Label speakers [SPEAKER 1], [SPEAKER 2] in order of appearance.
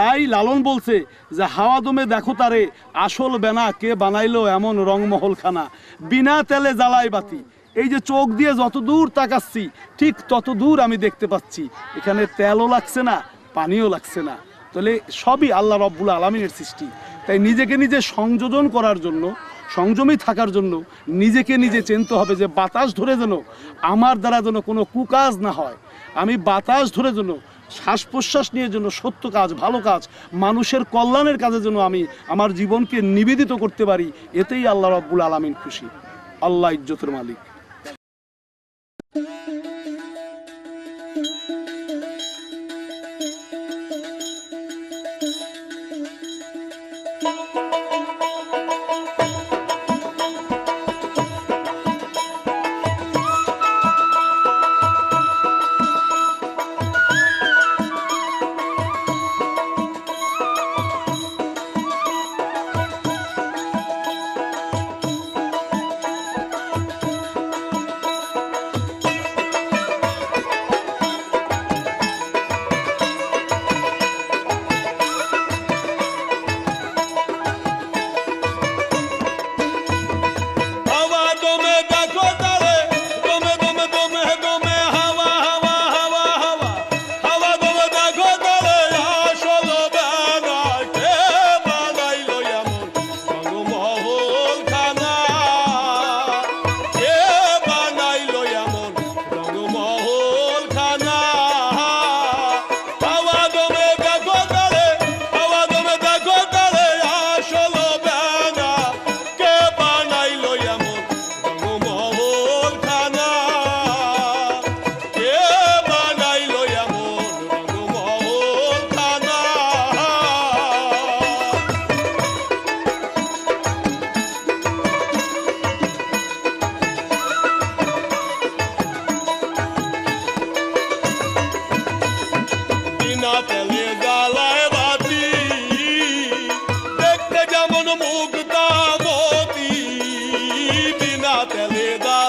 [SPEAKER 1] তাই লালন বলছে যে হাওয়া দমে দেখো তারে, আসল বেনা কে বানাইলো এমন রংমহলখানা। বিনা তেলে জ্বালাই বাতি। এই যে চোখ দিয়ে যত দূর তাকাচ্ছি, ঠিক তত দূর আমি দেখতে পাচ্ছি। এখানে তেলও লাগছে না, পানিও লাগছে না। তাহলে সবই আল্লাহ রব্বুল আলমিনের সৃষ্টি। তাই নিজেকে নিজে সংযোজন করার জন্য, সংযমী থাকার জন্য নিজেকে নিজে চিনতে হবে যে বাতাস ধরে যেন আমার দ্বারা যেন কোনো কুকাজ না হয়। আমি বাতাস ধরে যেন শ্বাস প্রশ্বাস নিয়ে জন্য সত্য কাজ, ভালো কাজ, মানুষের কল্যাণের কাজের জন্য আমি আমার জীবনকে নিবেদিত করতে পারি, এতেই আল্লাহ রব্বুল আলমিন খুশি। আল্লাহ ইজ্জতের মালিক।
[SPEAKER 2] না পেলে গালায় বাতি। দেখতে যেমন মুগ্ধা মতি। বিনা পেলে গা